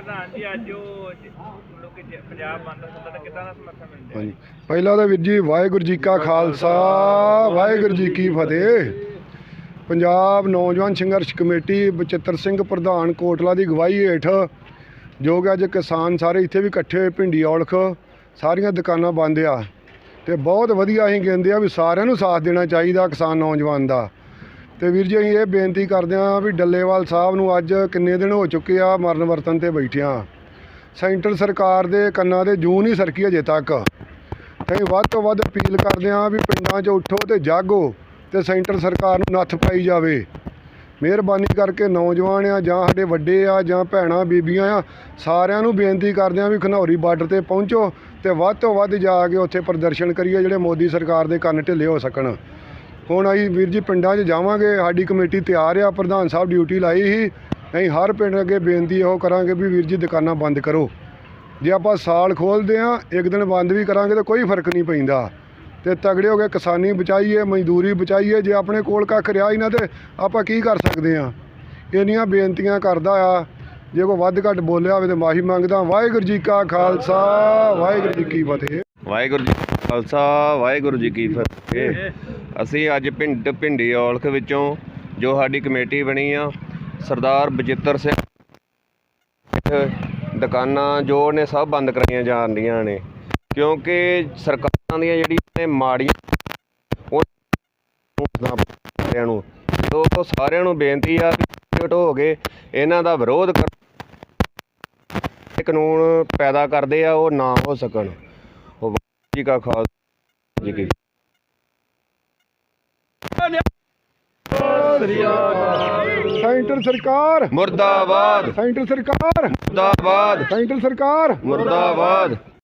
ਪ੍ਰਧਾਨ ਜੀ, ਅੱਜ ਉਹ ਲੋਕੀ ਜ- ਪੰਜਾਬ ਬੰਦ ਹੁੰਦਾ ਤਾਂ ਕਿੱਦਾਂ ਦਾ ਸਮਰਥਨ ਮਿਲਦਾ ਹਾਂਜੀ। ਪਹਿਲਾਂ ਤਾਂ ਵੀਰ ਜੀ, ਵਾਹਿਗੁਰੂ ਜੀ ਕਾ ਖਾਲਸਾ, ਵਾਹਿਗੁਰੂ ਜੀ ਕੀ ਫਤਿਹ। ਪੰਜਾਬ ਨੌਜਵਾਨ ਸੰਘਰਸ਼ ਕਮੇਟੀ ਬਚਿੱਤਰ ਸਿੰਘ ਪ੍ਰਧਾਨ ਕੋਟਲਾ ਦੀ ਅਗਵਾਈ ਹੇਠ, ਜੋ ਕਿ ਅੱਜ ਕਿਸਾਨ ਸਾਰੇ ਇੱਥੇ ਵੀ ਇਕੱਠੇ ਹੋਏ, ਭਿੰਡੀ ਔਲਖ, ਸਾਰੀਆਂ ਦੁਕਾਨਾਂ ਬੰਦ ਆ। ਤੇ ਬਹੁਤ ਵਧੀਆ ਅਸੀਂ ਕਹਿੰਦੇ ਆ ਵੀ ਸਾਰਿਆਂ ਨੂੰ ਸਾਥ ਦੇਣਾ ਚਾਹੀਦਾ ਕਿਸਾਨ ਨੌਜਵਾਨ ਦਾ। ਤੇ ਵੀਰ ਜੀ, ਅਸੀਂ ਇਹ ਬੇਨਤੀ ਕਰਦੇ ਹਾਂ ਵੀ ਡੱਲੇਵਾਲ ਸਾਹਿਬ ਨੂੰ ਅੱਜ ਕਿੰਨੇ ਦਿਨ ਹੋ ਚੁੱਕੇ ਆ ਮਰਨ ਵਰਤਨ ਤੇ ਬੈਠਿਆਂ ਸੈਂਟਰ ਸਰਕਾਰ ਦੇ ਕੰਨਾਂ ਦੇ ਜੂਨ ਹੀ ਸਰਕੀ ਅਜੇ ਤੱਕ। ਤੇ ਅਸੀਂ ਵੱਧ ਤੋਂ ਵੱਧ ਅਪੀਲ ਕਰਦੇ ਹਾਂ ਵੀ ਪਿੰਡਾਂ 'ਚ ਉੱਠੋ ਤੇ ਜਾਗੋ ਤੇ ਸੈਂਟਰ ਸਰਕਾਰ ਨੂੰ ਨੱਥ ਪਾਈ ਜਾਵੇ। ਮਿਹਰਬਾਨੀ ਕਰਕੇ ਨੌਜਵਾਨ ਆ ਜਾਂ ਸਾਡੇ ਵੱਡੇ ਆ ਜਾਂ ਭੈਣਾਂ, ਬੀਬੀਆਂ ਆ, ਸਾਰਿਆਂ ਨੂੰ ਬੇਨਤੀ ਕਰਦੇ ਹਾਂ ਵੀ ਖਨੌਰੀ ਬਾਰਡਰ ਤੇ ਪਹੁੰਚੋ ਤੇ ਵੱਧ ਤੋਂ ਵੱਧ ਜਾ ਕੇ ਉੱਥੇ ਪ੍ਰਦਰਸ਼ਨ ਕਰੀਏ ਜਿਹੜੇ ਮੋਦੀ ਸਰਕਾਰ ਦੇ ਕੰਨ ਢਿੱਲੇ ਹੋ ਸਕਣ। ਹੁਣ ਅਸੀਂ ਵੀਰ ਜੀ ਪਿੰਡਾਂ 'ਚ ਜਾਵਾਂਗੇ, ਸਾਡੀ ਕਮੇਟੀ ਤਿਆਰ ਆ, ਪ੍ਰਧਾਨ ਸਾਹਿਬ ਡਿਊਟੀ ਲਾਈ ਸੀ। ਅਸੀਂ ਹਰ ਪਿੰਡ ਅੱਗੇ ਬੇਨਤੀ ਇਹੋ ਕਰਾਂਗੇ ਵੀ ਵੀਰ ਜੀ ਦੁਕਾਨਾਂ ਬੰਦ ਕਰੋ। ਜੇ ਆਪਾਂ ਸਾਲ ਖੋਲਦੇ ਆ, ਇੱਕ ਦਿਨ ਬੰਦ ਵੀ ਕਰਾਂਗੇ ਤਾਂ ਕੋਈ ਫ਼ਰਕ ਨਹੀਂ ਪੈਂਦਾ। ਤੇ ਤਗੜੇ ਹੋ ਕੇ ਕਿਸਾਨੀ ਬਚਾਈਏ, ਮਜ਼ਦੂਰੀ ਬਚਾਈਏ, ਜੇ ਆਪਣੇ ਕੋਲ ਕੱਖ ਰਿਹਾ ਹੀ ਨਾ ਤੇ ਆਪਾਂ ਕੀ ਕਰ ਸਕਦੇ ਆ? ਇੰਨੀਆਂ ਬੇਨਤੀਆਂ ਕਰਦਾ ਆ। ਜੇ ਕੋਈ ਵੱਧ ਘੱਟ ਬੋਲਿਆ ਹੋਵੇ ਤੇ ਮਾਫੀ ਮੰਗਦਾ ਵਾਹਿਗੁਰੂ ਜੀ ਕਾ ਖਾਲਸਾ, ਵਾਹਿਗੁਰੂ ਜੀ ਕੀ ਫਤਿਹ। ਵਾਹਿਗੁਰੂ ਜੀ ਕਾ ਖਾਲਸਾ, ਵਾਹਿਗੁਰੂ ਜੀ ਕੀ ਫਤਿਹ। ਅਸੀਂ ਅੱਜ ਪਿੰਡ ਭਿੰਡੀ ਔਲਖ ਵਿੱਚੋਂ ਜੋ ਸਾਡੀ ਕਮੇਟੀ ਬਣੀ ਆ, ਸਰਦਾਰ ਬਜਿੱਤਰ ਸਿੰਘ ਦੁਕਾਨਾਂ ਜੋ ਨੇ ਸਭ ਬੰਦ ਕਰਾਈਆਂ ਜਾਂਦੀਆਂ ਨੇ, ਕਿਉਂਕਿ ਸਰਕਾਰਾਂ ਦੀਆਂ ਜਿਹੜੀਆਂ ਨੇ ਮਾੜੀਆਂ ਉਹ ਸਾਰਿਆਂ ਨੂੰ ਤੋਂ ਸਾਰਿਆਂ ਨੂੰ ਬੇਨਤੀ ਆ ਵੀ ਹੋ ਕੇ ਇਹਨਾਂ ਦਾ ਵਿਰੋਧ ਕਰ ਕਾਨੂੰਨ ਪੈਦਾ ਕਰਦੇ ਆ, ਉਹ ਨਾ ਹੋ ਸਕਣ। ਜੀ ਕਾ ਖਾਲਸਾ ਜੀ ਕੀ ਸੈਂਟਰ ਸਰਕਾਰ। ਮੁਰਦਾਬਾਦ। ਸੈਂਟਰ ਸਰਕਾਰ। ਮੁਰਦਾਬਾਦ। ਸੈਂਟਰ ਸਰਕਾਰ। ਮੁਰਦਾਬਾਦ।